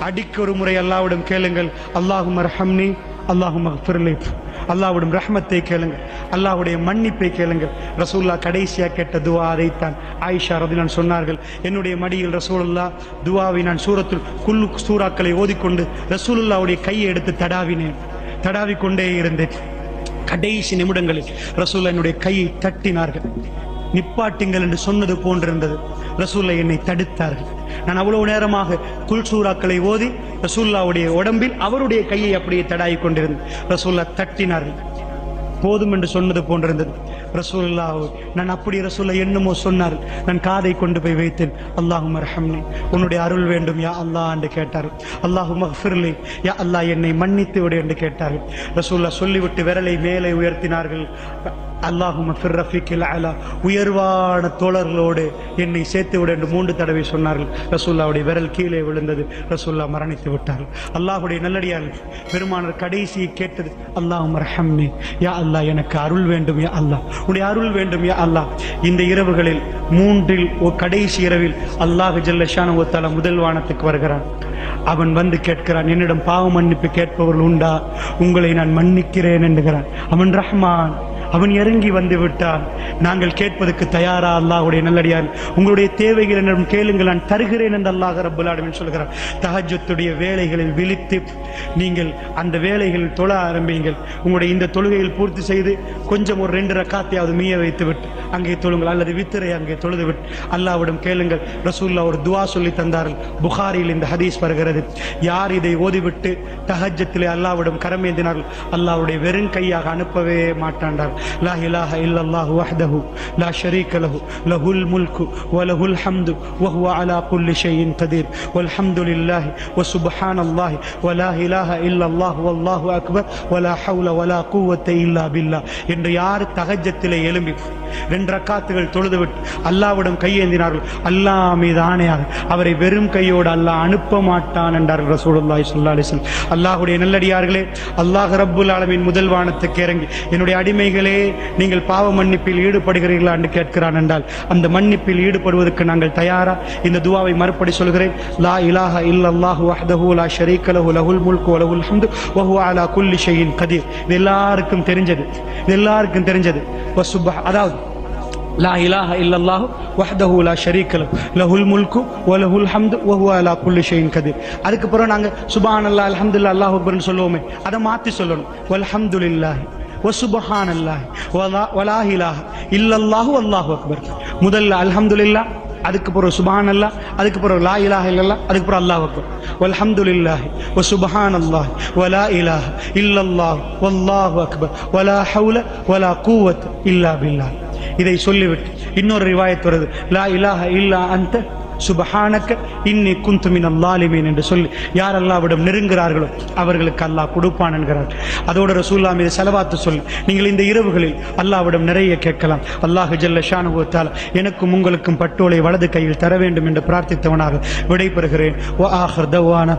அடிக்கு ஒரு முறை அல்லாவிடம் கேளுங்கள். அல்லாஹும் ரஹம்னி அல்லாஹும் அஃபிர்லி. அல்லாவுடைய ரஹ்மத்தை கேளுங்கள். அல்லாவுடைய மன்னிப்பை கேளுங்கள். ரசூல்லா கடைசியாக கேட்ட துவா அதைத்தான் ஆயிஷா ரதிலான் சொன்னார்கள். என்னுடைய மடியில் ரசூலுல்லா துவாவை நான் சூரத்தில் குல்லு சூறாக்களை ஓதிக்கொண்டு ரசூலுல்லாவுடைய கையை எடுத்து தடாவினேன். தடாவிக்கொண்டே இருந்தேன். கடைசி நிமிடங்களில் ரசூல்லா என்னுடைய கையை தட்டினார்கள். நிப்பாட்டுங்கள் என்று சொன்னது போன்றிருந்தது. ரசூல்லா என்னை தடுத்தார்கள். நான் அவ்வளவு நேரமாக குல்சூராக்களை ஓதி ரசூல்லாவுடைய உடம்பில் அவருடைய கையை அப்படியே தடாய் கொண்டிருந்தேன். ரசூல்லா தட்டினார்கள். போதும் என்று சொன்னது போன்றிருந்தது. ரசூல்லா நான் அப்படி ரசூல்லா என்னமோ சொன்னார். நான் காதை கொண்டு போய் வைத்தேன். அல்லாஹும் ரஹம்னி உன்னுடைய அருள் வேண்டும் யா அல்லாஹ் என்று கேட்டார் அல்லாஹு மஹ்ஃபிர்லி யா அல்லாஹ் என்னை மன்னித்து விடு என்று கேட்டார்கள். ரசூல்லா சொல்லிவிட்டு விரலை மேலே உயர்த்தினார்கள். அல்லாஹும் ஃபிர்ரஃபிக்கில் அலா. உயர்வான தோழர்களோடு என்னை சேர்த்து விட என்று மூன்று தடவை சொன்னார்கள். ரசூல்லாவுடைய விரல் கீழே விழுந்தது. ரசூல்லா மரணித்து விட்டார்கள். அல்லாஹுடைய நல்லடியார்கள் பெருமானர் கடைசியை கேட்டது அல்லாஹும் ரஹம்னி யா அல்லாஹ் எனக்கு அருள் வேண்டும் யா அல்லாஹ். உடைய அருள் வேண்டும் யா அல்லாஹ். இந்த இரவுகளில் மூன்றில் ஓ கடைசி இரவில் அல்லாஹ் ஜல்லஷான ஒத்தால முதல் வானத்துக்கு வருகிறான். அவன் வந்து கேட்கிறான் என்னிடம் பாவ மன்னிப்பு கேட்பவர்கள் உண்டா? உங்களை நான் மன்னிக்கிறேன் என்கிறான். அவன் ரஹ்மான் அவன் இறங்கி வந்து விட்டான். நாங்கள் கேட்பதற்கு தயாரா? அல்லாஹ்வுடைய நல்லடியார் உங்களுடைய தேவைகள் என்னிடம் கேளுங்கள் நான் தருகிறேன் என்று அல்லாஹ் ரப்புல் சொல்கிறார் தஹஜ்ஜுடைய வேலைகளில் விழித்து நீங்கள் அந்த வேலைகளில் தொழ ஆரம்பியுங்கள். உங்களுடைய இந்த தொழுகையில் பூர்த்தி செய்து கொஞ்சம் ஒரு ரெண்டு ரக்காத்தையாவது மீய வைத்து விட்டு அங்கே தொழுங்கள். அல்லது வித்திரை அங்கே தொழுது விட்டு அல்லாவிடம் கேளுங்கள். ரசூல்லா ஒரு துவா சொல்லி தந்தார்கள். புகாரியில் இந்த ஹதீஸ் வருகிறது. யார் இதை ஓதிவிட்டு தஹஜ்ஜத்திலே அல்லாவிடம் கரமேந்தினார்கள் அல்லாவுடைய வெறும் கையாக அனுப்பவே மாட்டாண்டார் لا إله إلا லா இலாஹ இல்லல்லாஹு வஹ்தஹு له ஷரீக லஹு லஹுல் முல்கு வலஹுல் ஹம்து வஹுவ அலா குல்லி ஷைஇன் கதீர் வல்ஹம்து லில்லாஹி வசுப்ஹானல்லாஹி வலா இலாஹ இல்லல்லாஹு வல்லாஹு அக்பர் வலா ஹவுல வலா குவத்த இல்லா பில்லா என்று யார் தஹஜ்ஜத்திலே எழும்பி ரெண்டு ரக்காத்துகள் தொழுதுவிட்டு அல்லாவிடம் கையேந்தினார்கள். அல்லாஹ் மீது ஆணையாக அவரை வெறும் கையோடு அல்லாஹ் அனுப்ப மாட்டான் என்றார்கள் ரசூலுல்லாஹி ஸல்லல்லாஹு அலைஹி வஸல்லம். அல்லாஹ்வுடைய நல்லடியார்களே அல்லாஹ் ரப்புல் ஆலமின் முதல் வானத்துக்கு இறங்கி என்னுடைய அடிமைகளை நீங்கள் பாவ மன்னிப்பில் ஈடுபடுகிறீர்களா என்று கேட்கிறான் என்றால் அந்த மன்னிப்பில் ஈடுபடுவதற்கு நாங்கள் தயாரா? இந்த துவாவை மறுபடி சொல்கிறேன். லா இலாஹ இல்லல்லாஹு வஹ்தஹு லா ஷரீக லஹு லஹுல் முல்கு வ ஹம்து வ அலா குல்லி ஷைஇன் கதீர். இது எல்லாருக்கும் தெரிஞ்சது. இது எல்லாருக்கும் தெரிஞ்சது. வசுப்ஹ அதாவது லா இலாஹ இல்லல்லாஹு வஹ்தஹு லா ஷரீக லஹு லஹுல் முல்கு வ லஹுல் ஹம்து வ ஹுவ அலா குல்லி ஷைஇன் கதீர். அதுக்கு பிறகு நாங்க சுப்ஹானல்லாஹ் அல்ஹம்துலில்லாஹ் அல்லாஹ் அக்பர்னு சொல்லுவோமே அதை மாத்தி சொல்லணும். வல்ஹம்துலில்லாஹி வசுபஹானல்லாஹ் அல்லாஹ் வலா இல்லல்லாஹு அல்லாஹு அக்பர் முதல்ல அல்ஹம்துலில்லாஹ் அதுக்கு பிறகு சுபஹான் அல்லாஹ் அதுக்கு பிறகு லா இலாஹ இல்லல்லா அதுக்கு பிறகு அல்லாஹ் அக்பர் வல்ஹம்துலில்லாஹ் அல்லாஹ் வலா இலாஹ இல்லல்லாஹ் வல்லாஹு அக்பர் வலா ஹவுல வலா கூவத் இல்லா பில்லாஹ் இதை சொல்லிவிட்டு இன்னொரு ரிவாயத் வருது. லா இலாஹ இல்லா அந்த சுபஹானக்க இன்னி குந்துமின் அல்லாலிமீன் என்று சொல்லி யார் அல்லாவிடம் நெருங்குகிறார்களோ அவர்களுக்கு அல்லாஹ் கொடுப்பான் என்கிறார். அதோட ரசூல்லா மீது செலவாத்து சொல்லி நீங்கள் இந்த இரவுகளில் அல்லாவிடம் நிறைய கேட்கலாம். அல்லாஹு ஜல்ல ஷானுவத்தால் எனக்கும் உங்களுக்கும் பட்டோலை வலது கையில் தர வேண்டும் என்று பிரார்த்தித்தவனாக விடைபெறுகிறேன். வ ஆஹர் தவான.